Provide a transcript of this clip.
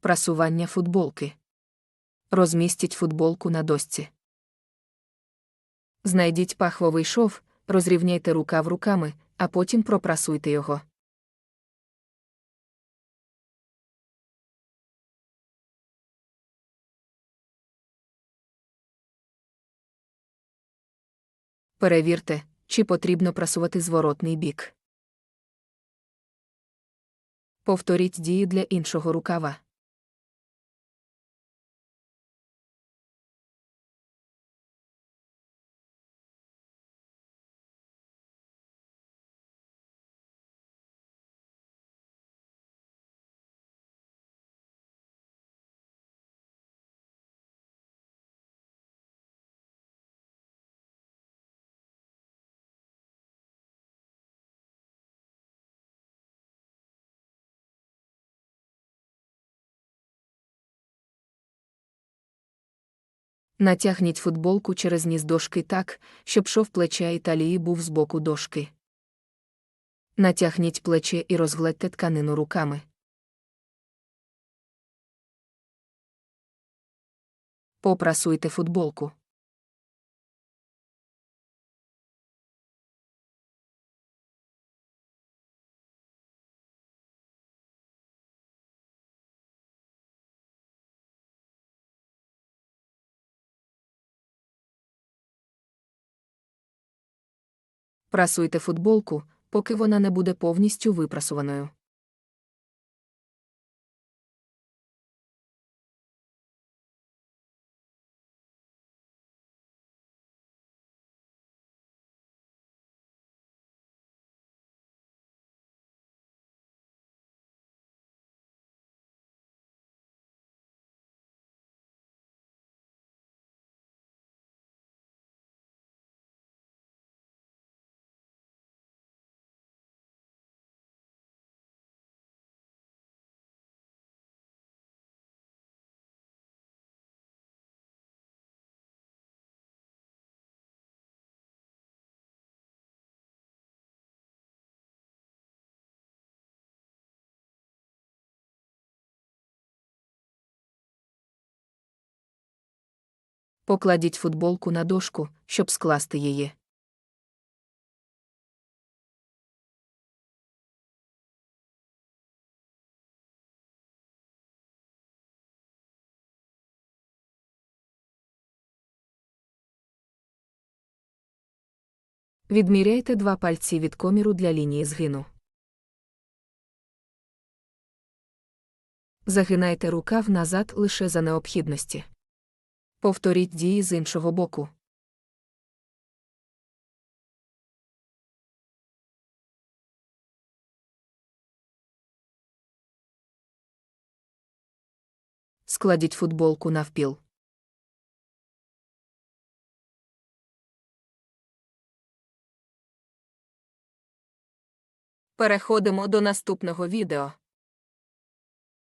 Прасування футболки. Розмістіть футболку на дошці. Знайдіть пахвовий шов, розрівняйте рукав руками, а потім пропрасуйте його. Перевірте, чи потрібно прасувати зворотний бік. Повторіть дії для іншого рукава. Натягніть футболку через ніс дошки так, щоб шов плеча і талії був з боку дошки. Натягніть плече і розгладьте тканину руками. Попрасуйте футболку. Прасуйте футболку, поки вона не буде повністю випрасуваною. Покладіть футболку на дошку, щоб скласти її. Відміряйте два пальці від коміру для лінії згину. Загинайте рукав назад лише за необхідності. Повторіть дії з іншого боку. Складіть футболку навпіл. Переходимо до наступного відео.